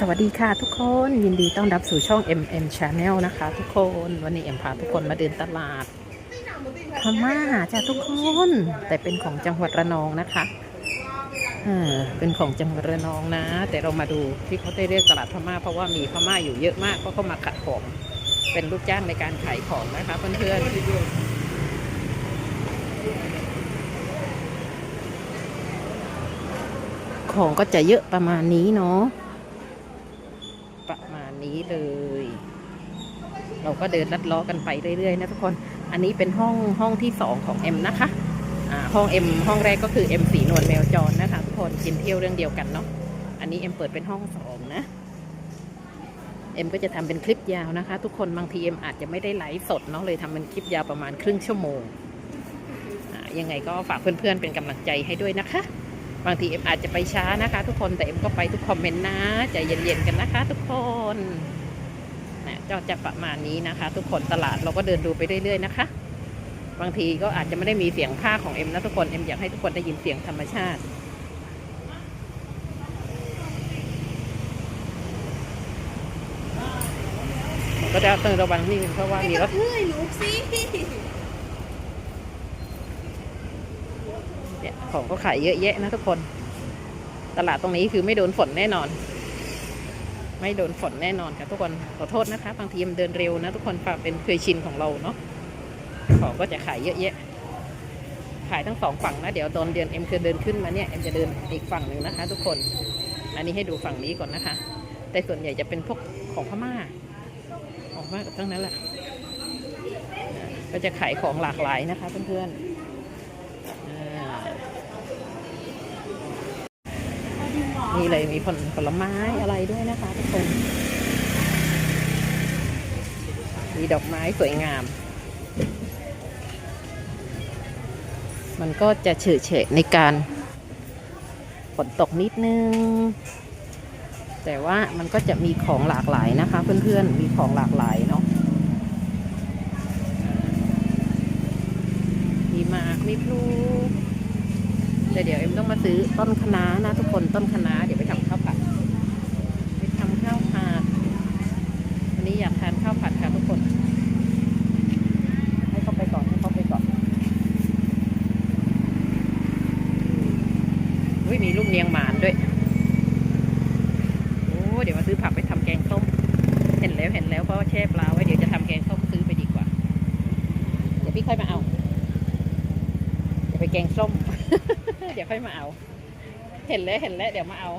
สวัสดีค่ะทุกคนยินดีต้อนรับสู่ช่อง MM Channel นะคะ ทุกคนวันนี้เอ็มพาทุกคนมาเดินตลาดพม่าจ้ะทุกคน แต่เป็นของจังหวัดระนองนะคะเออเป็นของจังหวัดระนองนะ แต่เรามาดูที่เขาได้เรียกตลาดพม่าเพราะว่ามีพม่าอยู่เยอะมากเพราะเขามาขายของเป็นลูกจ้างในการขายของนะคะเพื่อนๆของก็จะเยอะประมาณนี้เนาะ นี้เลย เราก็เดินลัดล้อกันไปเรื่อยๆนะทุกคน อันนี้เป็นห้องห้องที่สองของเอ็มนะคะอ่าห้องเอ็มห้องแรกก็คือเอ็มสีนวลแมวจรนะคะทุกคนกินเที่ยวเรื่องเดียวกันเนาะอันนี้เอ็มเปิดเป็นห้องสองนะเอ็มก็จะทำเป็นคลิปยาวนะคะ ทุกคนบางทีเอ็มอาจจะไม่ได้ไลฟ์สดเนาะเลยทำเป็นคลิปยาวประมาณครึ่งชั่วโมงยังไงก็ฝากเพื่อนๆเป็นกำลังใจให้ด้วยนะคะ บางทีเอ็มอาจจะไปช้านะคะ ทุกคนแต่เอ็มก็ไปทุกคอมเมนต์นะใจเย็นๆกันนะคะ ทุกคนนะก็จะประมาณนี้นะคะ ทุกคนตลาดเราก็เดินดูไปเรื่อยๆนะคะ บางทีก็อาจจะไม่ได้มีเสียงภาคของเอ็มนะทุกคนเอ็มอยากให้ทุกคนได้ยินเสียงธรรมชาติก็จะต้องระวังนิดนึงเพราะว่ามีรถเฮ้ยลูกสิ เนี่ย ของก็ขายเยอะแยะนะทุกคน ตลาดตรงนี้คือไม่โดนฝนแน่นอน ไม่โดนฝนแน่นอนค่ะทุกคนขอโทษนะคะบางทีมันเดินเร็วนะทุกคนฝากเป็นเคยชินของเราเนาะของก็จะขายเยอะแยะ ขายทั้งสองฝั่งนะเดี๋ยวตอนเดือนเอ็มคือเดินขึ้นมาเนี่ยเอ็มจะเดินอีกฝั่งหนึ่งนะคะ ทุกคน อันนี้ให้ดูฝั่งนี้ก่อนนะคะ แต่ส่วนใหญ่จะเป็นพวกของพม่าของพม่าทั้งนั้นแหละก็จะขายของหลากหลายนะคะเพื่อนๆอ่า นี่เลยมีผลผลไม้อะไรด้วยนะคะทุกคนมีดอกไม้สวยงาม มันก็จะเฉยเฉะในการฝนตกนิดนึง แต่ว่ามันก็จะมีของหลากหลายนะคะ เพื่อนๆ มีของหลากหลายเนาะมีหมากมีพลู แต่เดี๋ยวเอ็มต้องมาซื้อต้นคะน้านะทุกคนต้นคะน้าเดี๋ยวไปทำข้าวผัดไปทำข้าวผัดวันนี้อยากทานข้าวผัดค่ะทุกคน ให้เขาไปก่อนให้เขาไปก่อนอุ้ยมีลูกเนียงหมานด้วยโอ้เดี๋ยวมาซื้อผักไปทำแกงส้มเห็นแล้วเห็นแล้วเพราะว่าแช่ปลาไว้เดี๋ยวจะทำแกงส้มซื้อไปดีกว่า เดี๋ยวพี่ค่อยมาเอาเดี๋ยวไปแกงส้ม เดี๋ยวค่อยมาเอา เห็นแล้วเห็นแล้วเดี๋ยวมาเอา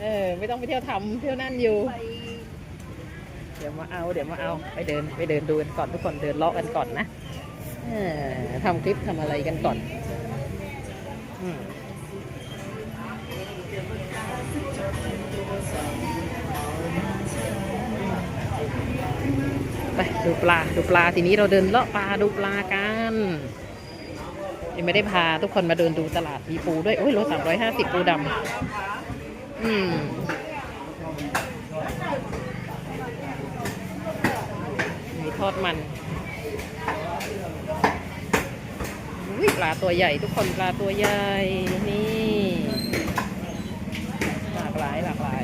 เออ ไม่ต้องไปเที่ยวทำเที่ยวนั่นอยู่ เดี๋ยวมาเอาเดี๋ยวมาเอาไปเดินไปเดินดูกันก่อนทุกคนเดินเลาะกันก่อนนะเออทำคลิปทำอะไรกันก่อนอืมไปดูปลาดูปลาทีนี้เราเดินเลาะปลาดูปลากัน ยังไม่ได้พาทุกคนมาเดินดูตลาดมีปูด้วยโอ้ยโลสามร้อยห้าสิบปูดำอืมมีทอดมันอุ้ยปลาตัวใหญ่ทุกคนปลาตัวใหญ่นี่หลากหลายหลากหลาย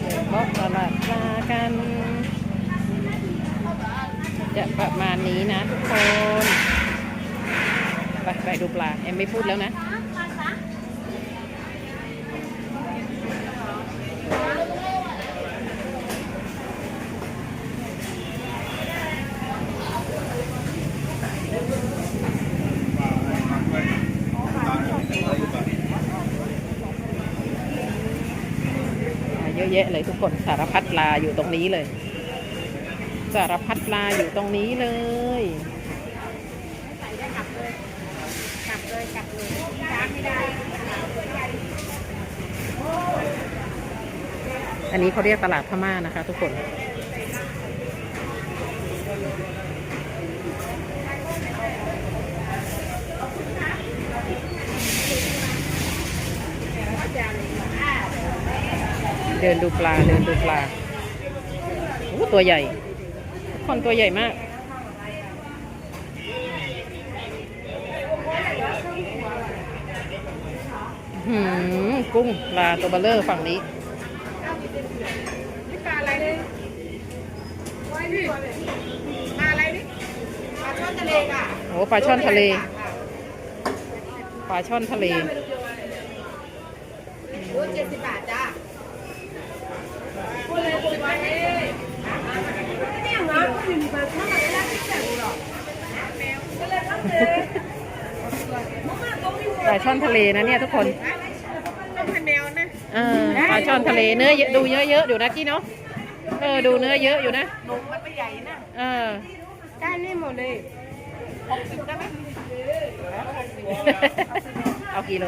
เดินเลาะตลาดปลากัน จะประมาณนี้นะทุกคน ไปไปดูปลา เอ็ม ไม่พูดแล้วนะเยอะแยะเลยทุกคนสารพัดปลาอยู่ตรงนี้เลย สารพัดปลาอยู่ตรงนี้เลย ใส่ได้กลับเลย กลับเลยกลับเลยจ้างไม่ได้ อันนี้เขาเรียกตลาดพม่านะคะ ทุกคน เดินดูปลา เดินดูปลาโอ้ตัวใหญ่ทุกคนตัวใหญ่มากหืมกุ้งปลาตัวเบลเลอร์ฝั่งนี้ปลาอะไรเลย ปลาอะไรนี่ปลาช่อนทะเลค่ะโอ้ปลาช่อนทะเล ปลาช่อนทะเลรู้เจ็ดสิบบาทจ้าเนี่ยนะถึงมาเท่าไหร่แล้วที่แข่งหรอปลาช่อนทะเลนะเนี่ยทุกคนต้องเป็นแมวนะเออปลาช่อนทะเลเนื้อเยอะดูเยอะๆอยู่นะกี้เนาะ เออ ดูเนื้อเยอะอยู่นะหนูมันไม่ใหญ่นะเออ ได้นี่หมดเลยหกสิบได้ไหมเอากิโล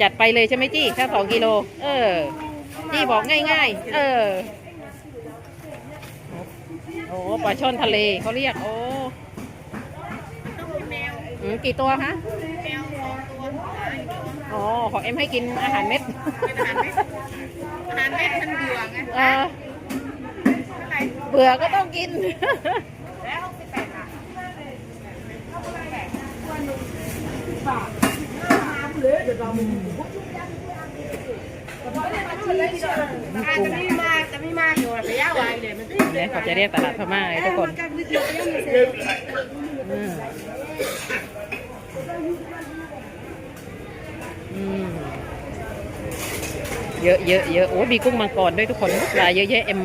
จัดไปเลยใช่ไหมจี้ถ้าสองกิโล เออ จี้บอกง่ายๆ เออ โอ้ปลาช่อนทะเลเขาเรียก โอ้ต้องเป็นแมวอืมกี่ตัวคะแมวสองตัวหา อีกตัวอ๋อ ของเอ็มให้กินอาหารเม็ด เป็นอาหารเม็ดอาหารเม็ดมันเบื่อไงเออเท่าไหร่เบื่อก็ต้องกิน แล้วหกสิบแปดอะอาจจะไม่มากจะไม่มากอยู่ระยะไวเลยมันเนี่ยเขาจะเรียกตลาดพม่าไงทุกคนอืมอืม เยอะเยอะเยอะโอ้มีกุ้งมังกรด้วยทุกคนปลาเยอะแยะเอ็ม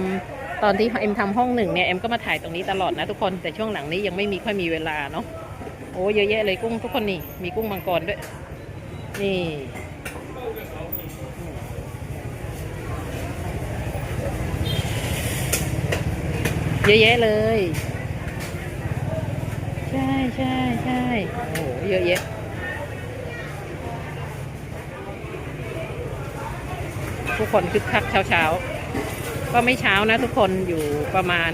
ตอนที่เอ็มทำห้องหนึ่งเนี่ยเอ็มก็มาถ่ายตรงนี้ตลอดนะทุกคนแต่ช่วงหลังนี้ยังไม่มีค่อยมีเวลาเนาะโอ้เยอะแยะเลยกุ้งทุกคนนี่มีกุ้งมังกรด้วย นี่เยอะแยะเลย ใช่ใช่ใช่โอ้โหเยอะแยะ ทุกคนคึกคักเช้าเช้าๆก็ไม่เช้านะทุกคนอยู่ประมาณ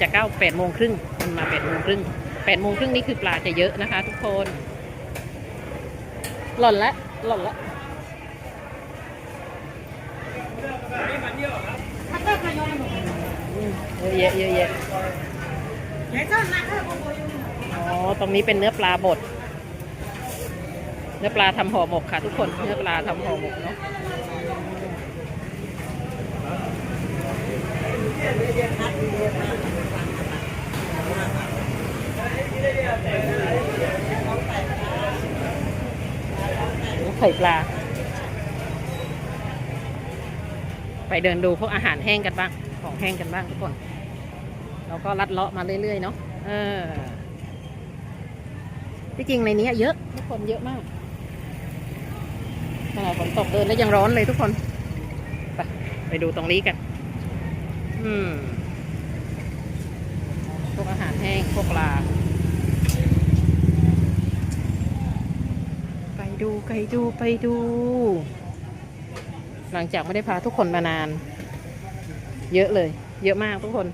จะเก้าแปดโมงครึ่งมันมาแปดโมงครึ่งแปดโมงครึ่งนี่คือปลาจะเยอะนะคะ ทุกคน หล่นละ หล่นละเยอะแยะเยอะแยะไหนซ่อนมาเออโบอยู่อ๋อ ตรงนี้เป็นเนื้อปลาบด เนื้อปลาทำห่อหมกค่ะ ทุกคน เนื้อปลาทำห่อหมกเนาะ ไข่ปลา ไปเดินดูพวกอาหารแห้งกันบ้าง ของแห้งกันบ้างทุกคน เราก็ลัดเลาะมาเรื่อยๆเนาะ เออ ที่จริงในนี้เยอะทุกคนเยอะมากขณะฝนตกเดินแล้วยังร้อนเลยทุกคน ไปไปดูตรงนี้กัน อืมพวกอาหารแห้งพวกปลา ไปดูไปดูไปดู หลังจากไม่ได้พาทุกคนมานาน เยอะเลย เยอะมากทุกคน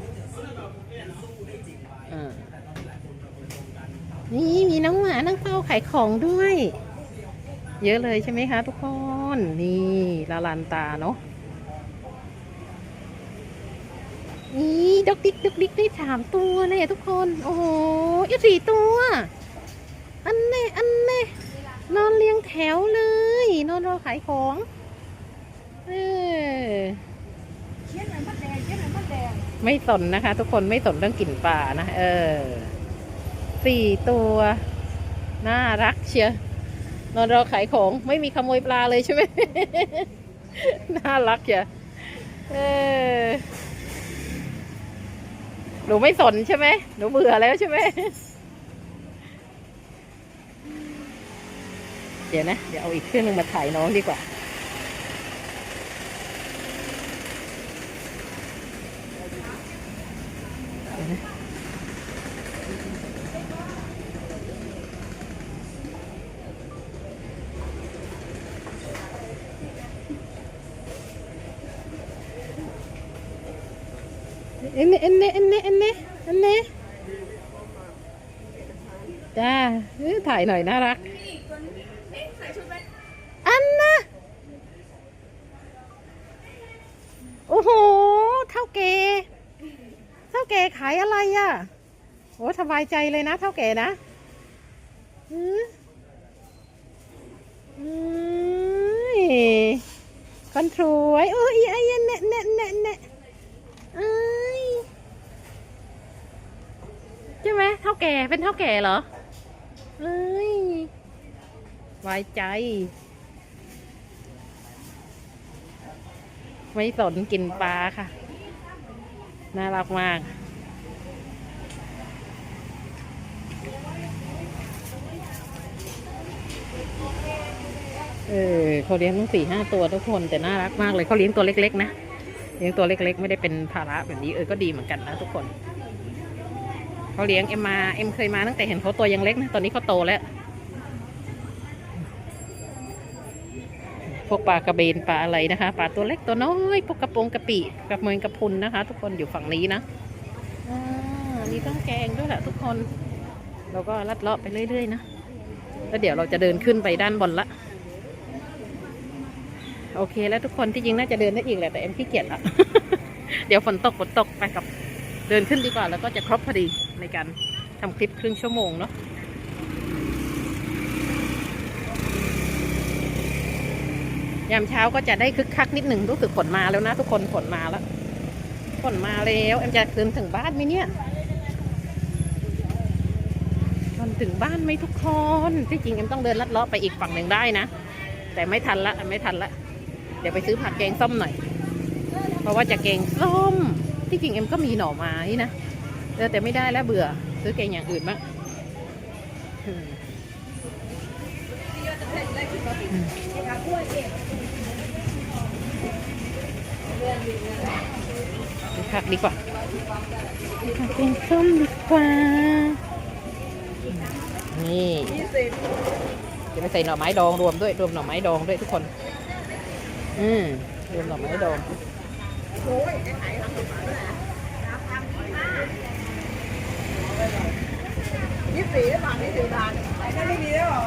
นี่มีน้องหมานั่งเฝ้าขายของด้วย เยอะเลยใช่ไหมคะทุกคน นี่ลาลานตาเนาะ นี่ดอกดิกดอกดิกได้สามตัวเลยทุกคน โอ้โหอีกสี่ตัว อันเน่อันเน่นอนเรียงแถวเลย นอนรอขายของ เออเชี่ยนเหมือนมะแดงเชี่ยนเหมือนมะแดงไม่สนนะคะ ทุกคนไม่สนเรื่องกลิ่นป่านะ เออสี่ตัว น่ารักเชียร์นอนรอขายของไม่มีขโมยปลาเลยใช่ไหม น่ารักเชียเออ หนูไม่สนใช่ไหมหนูเบื่อแล้วใช่ไหมเดี๋ยวนะ เดี๋ยวเอาอีกเครื่องหนึงมาถ่ายน้องดีกว่าายหน่อยน่ารักอันนะโอ้โหเท่าเกเท่าเกขายอะไรอะโอ้สบายใจเลยนะเท่าเกนะอืมอืมคอนโทรลโอ้ยไอ้ยเนะเนะเนะเนะเใช่ไหมเท่าแก่เป็นเท่าแก่เหรอ เอ้ยไว้ใจ ไม่สนกินปลาค่ะ น่ารักมาก เออเขาเลี้ยงตั้งสี่ห้าตัวทุกคนแต่น่ารักมากเลยเขาเลี้ยงตัวเล็ก ๆ นะเลี้ยงตัวเล็ก ๆ ไม่ได้เป็นภาระแบบนี้เออก็ดีเหมือนกันนะทุกคน เขาเลี้ยงเอ็มมาเอ็มเคยมาตั้งแต่เห็นเขาตัวยังเล็กนะตอนนี้เขาโตแล้ว พวกปลากระเบนปลาอะไรนะคะ ปลาตัวเล็กตัวน้อยพวกกระปงกระปิกระเมนกระพุนนะคะ ทุกคนอยู่ฝั่งนี้นะมีต้องแกงด้วยแหละทุกคน เราก็ลัดเลาะไปเรื่อยๆนะแล้วเดี๋ยวเราจะเดินขึ้นไปด้านบนละโอเคแล้วทุกคนที่จริงน่าจะเดินได้อีกแหละแต่เอ็มขี้เกียจละเดี๋ยวฝนตกฝนตกไปกับเดินขึ้นดีกว่าแล้วก็จะครบพอดี ในการทำคลิปครึ่งชั่วโมงเนาะยามเช้าก็จะได้คึกคักนิดหนึ่งรู้สึกฝนมาแล้วนะ ทุกคนฝนมาแล้วฝนมาแล้วเอ็มจะคืนถึงบ้านไหมเนี่ยมันถึงบ้านไหมทุกคนที่จริงเอ็มต้องเดินลัดเลาะไปอีกฝั่งหนึ่งได้นะ แต่ไม่ทันละไม่ทันละเดี๋ยวไปซื้อผักแกงส้มหน่อย เพราะว่าจะแกงส้มที่จริงเอ็มก็มีหน่อไม้นะ เออแต่ไม่ได้แล้วเบื่อ ซื้อแกงอย่างอื่นบ้างผักดีกว่าผักแกงส้มดีกว่า นี่เดี๋ยวไปใส่หน่อไม้ดองรวมด้วย รวมหน่อไม้ดองด้วยทุกคน อืมรวมหน่อไม้ดอง ยี่สิบสี่บาทยี่สิบบาทไอ้นั่นไม่มีแล้วเหรอ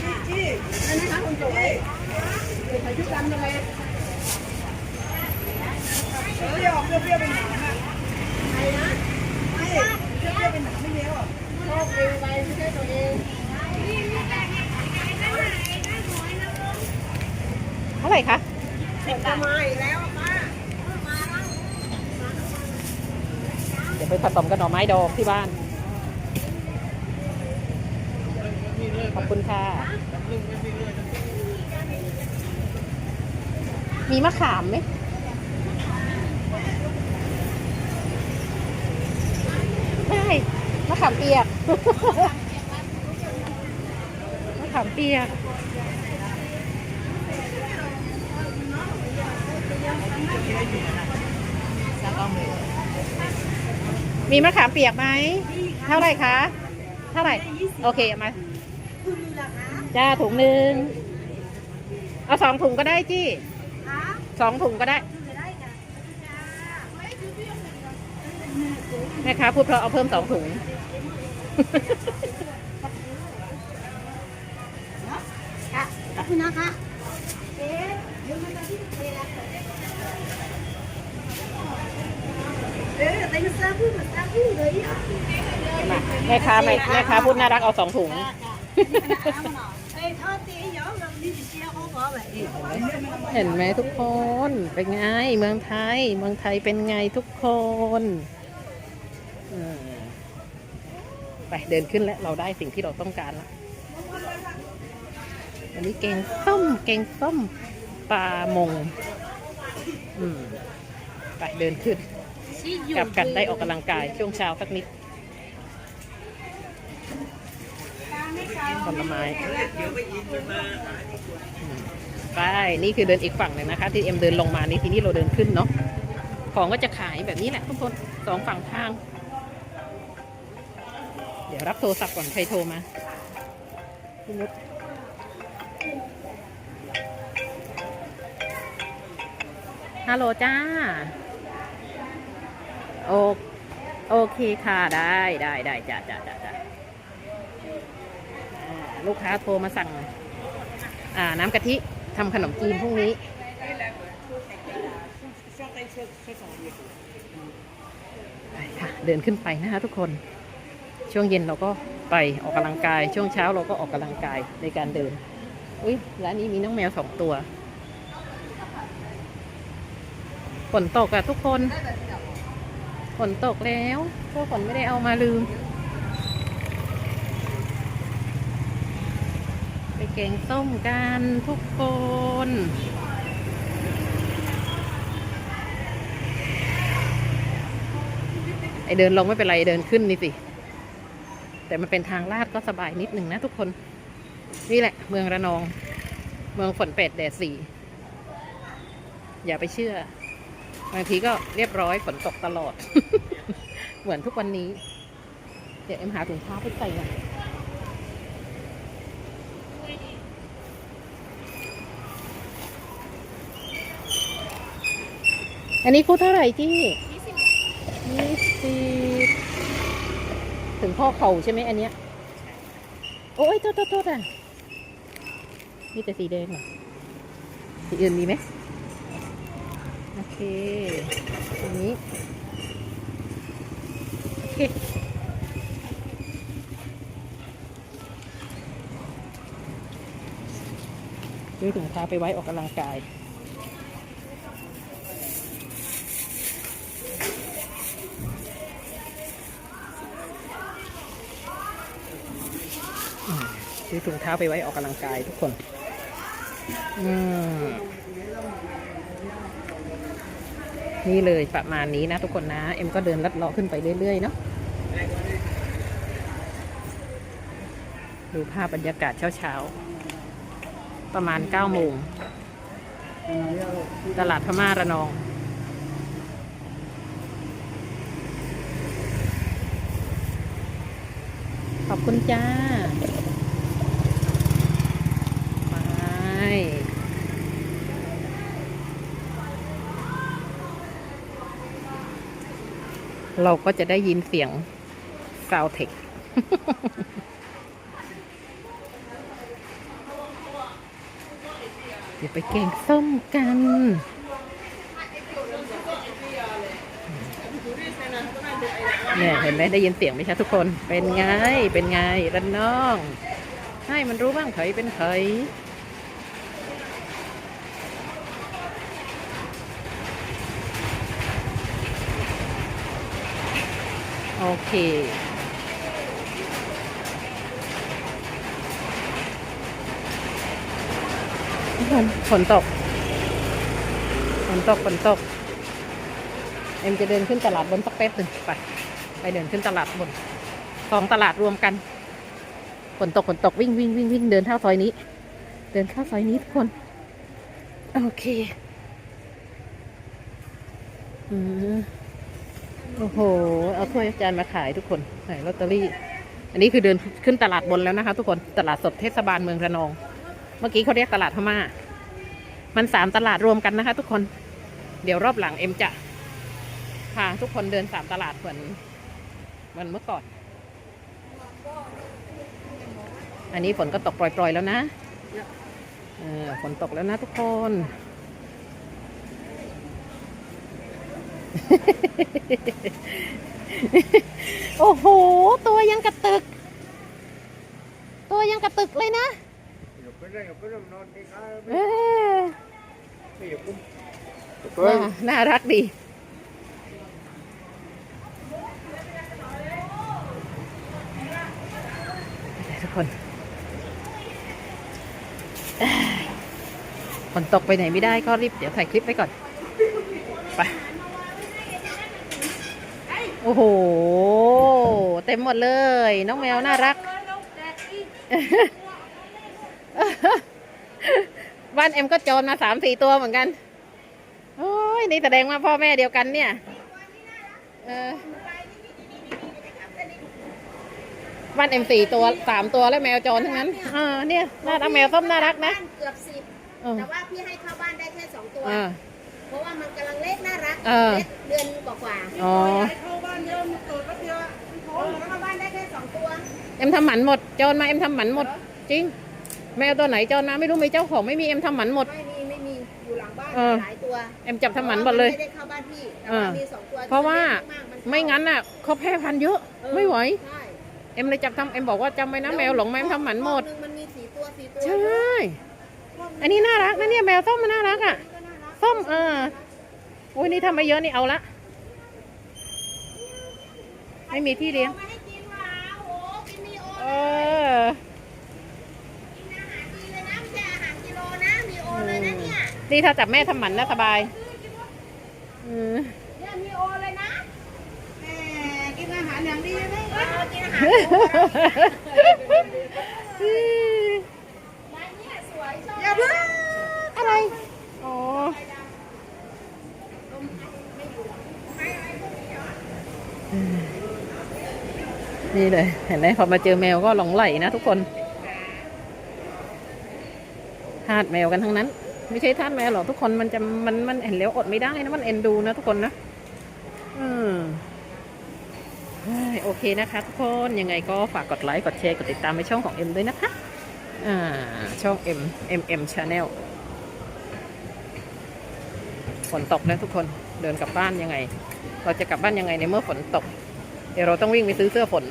จี้จี้นั่นนะคะคุณสวยเด็กใส่ชุดดำทำไมเออจะออกเปรี้ยวๆเป็นหนามอะใครนะไม่เปรี้ยวๆเป็นหนามไม่เลี้ยวอะชอบเองไปไม่ใช่ตัวเองเท่าไหร่คะจะมาอีกแล้วป้า เดี๋ยว ไปผสมกับหน่อไม้ดองที่บ้าน ขอบคุณค่ะ มีมะขามไหมไม่มะขามเปียก มะขามเปียก มีมะขามเปียกไหม เท่าไหร่คะ เท่าไหร่ โอเคเอามาจ้าถุงหนึ่ง เอาสองถุงก็ได้จี้สองถุงก็ได้ แม่ค้าพูดเพราะเอาเพิ่มสองถุง ขอบคุณนะคะเอ๊ะ แต่ยังซาบูมันซาบูเลยอะแม่ค้าไม่แม่ค้าพูดน่ารักเอาสองถุงเอ้ยทอดตีเยอะเราดีเชียวเขาบอกแบบนี้เห็นไหมทุกคน เป็นไงเมืองไทย เมืองไทยเป็นไงทุกคนอืมไปเดินขึ้นแล้วเราได้สิ่งที่เราต้องการแล้วอันนี้เกงส้มเกงส้มปลามง อืม ไปเดินขึ้น กลับกันได้ออกกำลังกายช่วงเช้าสักนิดผลไม้ไปนี่คือเดินอีกฝั่งหนึ่งนะคะ ที่เอ็มเดินลงมานี่ทีนี้เราเดินขึ้นเนาะของก็จะขายแบบนี้แหละทุกคนสองฝั่งทาง เดี๋ยวรับโทรศัพท์ก่อนใครโทรมาพี่นุชฮัลโหลจ้า โอโอเคค่ะได้ได้ได้จ้าจ้าจ้าจ้าอ่าลูกค้าโทรมาสั่ง อ่า น้ำกะทิทำขนมจีนพรุ่งนี้เไปค่ะ เดินขึ้นไปนะคะทุกคน ช่วงเย็นเราก็ไปออกกำลังกาย ช่วงเช้าเราก็ออกกำลังกายในการเดิน อุ้ยร้านนี้มีน้องแมวสองตัวฝนตกอะทุกคน ฝนตกแล้วพวกฝนไม่ได้เอามาลืม ไปแกงส้มกันทุกคนไอเดินลงไม่เป็นไรเดินขึ้นนี่สิ แต่มันเป็นทางลาดก็สบายนิดหนึ่งนะทุกคน นี่แหละ เมืองระนอง เมืองฝนเป็ดแดดสีอย่าไปเชื่อ บางทีก็เรียบร้อยฝนตกตลอด เหมือนทุกวันนี้ เดี๋ยวเอ็มหาถุงเท้าไปใส่หน่อยอันนี้คู่เท่าไหร่ที่ยี่สิบถึงพ่อเข่าใช่ไหมอันเนี้ย โอ้ยโทษโทษโทษอะ มีแต่สีแดงเหรอ สีอื่นมีไหม เคอันนี้โอเคซื้อถุงเท้าไปไว้ออกกำลังกายอืมซื้อถุงเท้าไปไว้ออกกำลังกายทุกคน อืม นี่เลยประมาณนี้นะทุกคนนะ เอ็มก็เดินลัดเลาะขึ้นไปเรื่อยๆเนาะดูภาพบรรยากาศเช้าๆ ประมาณ9โมง ตลาดพม่าระนอง ขอบคุณจ้า ไป เราก็จะได้ยินเสียงซาวเทคเดี๋ยวไปแกงส้มกันเนี่ยเห็นไหมได้ยินเสียงไหมคะทุกคนเป็นไง เป็นไงระนน้อง ให้มันรู้บ้างเผยเป็นเผย โอเคฝนฝนตก ฝนตก ฝนตก เอ็มจะเดินขึ้นตลาดบนสักแป๊บหนึ่งไป ไปเดินขึ้นตลาดบนสองตลาดรวมกัน ฝนตก ฝนตก วิ่งวิ่งวิ่งวิ่งเดินเข้าซอยนี้ เดินเข้าซอยนี้ทุกคน โอเค อืม โอ้โห เอาถ้วยจานมาขายทุกคนขายลอตเตอรี่ อันนี้คือเดินขึ้นตลาดบนแล้วนะคะ ทุกคน ตลาดสดเทศบาลเมืองระนอง เมื่อกี้เขาเรียกตลาดพม่า มันสามตลาดรวมกันนะคะ ทุกคน เดี๋ยวรอบหลังเอ็มจะพาทุกคนเดินสามตลาดเหมือนเหมือนเมื่อก่อน อันนี้ฝนก็ตกปล่อยๆแล้วนะ เออ ฝนตกแล้วนะทุกคน โอ้โห ตัวยังกระตึก ตัวยังกระตึกเลยนะเออน่าน่ารักดีทุกคนเอ้ยฝนตกไปไหนไม่ได้ก็รีบเดี๋ยวถ่ายคลิปไว้ก่อน ไป โอ้โห เต็มหมดเลย น้องแมวน่ารัก บ้านเอ็มก็โจรมาสามสี่ตัวเหมือนกัน โอ้ย นี่แสดงว่าพ่อแม่เดียวกันเนี่ยเออบ้านเอ็มสี่ตัวสามตัวแล้วแมวโจรทั้งนั้นเออเนี่ยน่ารักแมวส้มน่ารักนะบ้านเกือบสิบเออแต่ว่าพี่ให้เข้าบ้านได้แค่สองตัว เออเพราะว่ามันกำลังเล็กน่ารักเออเล็กเดือนกว่าอ๋อ เข้าบ้านเยอะมันเกิดแป๊บเดียวมันท้ๆองเข้าบ้านได้แค่สองตัวเอ็มทำหมันหมดโจรมาเอ็มทำหมันหมด จริง แมวตัวไหนโจรมาไม่รู้มีเจ้าของไม่มีเอ็มทำหมันหมด ไม่มีไม่มีอยู่หลังบ้านเออ หลายตัวเอ็มจับทำหมันหมดเลย ไม่ได้เข้าบ้านพี่แต่เอว่าอมีสองตัวเพราะว่ามากๆมันไม่งั้นน่ะเขาแพร่พันธุ์เยอะไม่ไหวใช่เอ็มเลยจับทำเอ็มบอกว่าจำไว้นะแมวหลงแมวทำหมันหมด รอบนึงมันมีสี่ตัวสี่ตัวใช่ อันนี้น่ารักนะเนี่ยแมวส้มมันน่ารักอะ ส้มเออโอ้ยนี่ทำมาเยอะนี่เอาละ ไม่มีที่เลี้ยงไม่ให้กินหว่าโอ้โหกินมีโอเอเลยอกินอาหารดีเลยนะไม่ใช่อาหารกิโลนะมีโอเลยนะเนี่ยนี่ถ้าจับแม่ทำหมันนะสบาย อืมเนี่ยมีโอเลยนะแหมกินอาหารอย่างดีไหมเออกินอาหารร้านเนี่ยสวยชอบอย่าเพิ่งอะไร อ๋อนี่เลย เห็นไหมพอมาเจอแมวก็หลงไหลนะทุกคนทาสแมวกันทั้งนั้น ไม่ใช่ทาสแมวหรอกทุกคนมันจะมันมันเห็นแล้วอดไม่ได้นะมันเอ็นดูนะทุกคนนะอืมโอเคนะคะทุกคนยังไงก็ฝากกดไลค์กดแชร์กดติดตามในช่องของเอ็มด้วยนะคะ อ่าช่อง M M M Channel ฝนล นตกนะทุกคนเดินกลับบ้านยังไง เราจะกลับบ้านยังไงในเมื่อฝนตก เดี๋ยวเราต้องวิ่งไปซื้อเสื้อฝน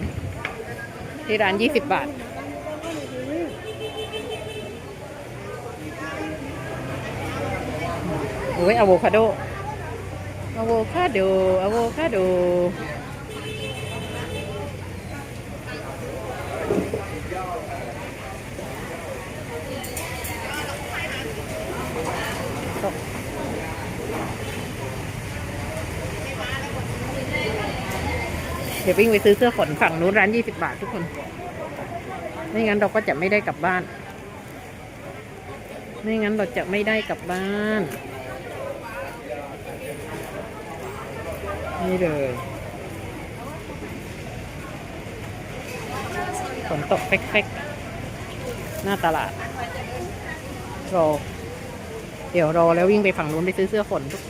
ที่ร้าน 20 บาท โอ้ยอะโวคาโดอะโวคาโดอะโวคาโด เดี๋ยววิ่งไปซื้อเสื้อฝนฝั่งนู้นร้าน20บาททุกคน ไม่งั้นเราก็จะไม่ได้กลับบ้าน ไม่งั้นเราจะไม่ได้กลับบ้าน นี่เลยฝนตกเป๊กๆ หน้าตลาดรอเดี๋ยวรอแล้ววิ่งไปฝั่งนู้นไปซื้อเสื้อฝนทุก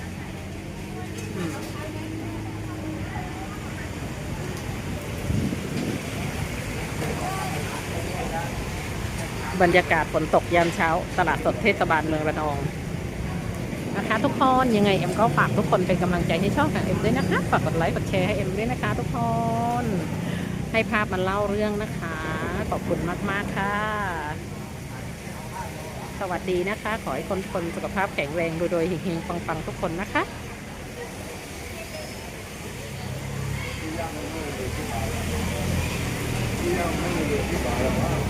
บรรยากาศฝนตกยามเช้า ตลาดสดเทศบาลเมืองระนองนะคะทุกคนยังไงเอ็มก็ฝากทุกคนเป็นกำลังใจให้ช่องของเอ็มด้วยนะคะฝากกดไลค์กดแชร์ให้เอ็มด้วยนะคะ ทุกคนให้ภาพมันเล่าเรื่องนะคะ ขอบคุณมากๆค่ะ สวัสดีนะคะ ขอให้คนคนสุขภาพแข็งแรงโดยๆเฮงๆปังๆทุกคนนะคะเ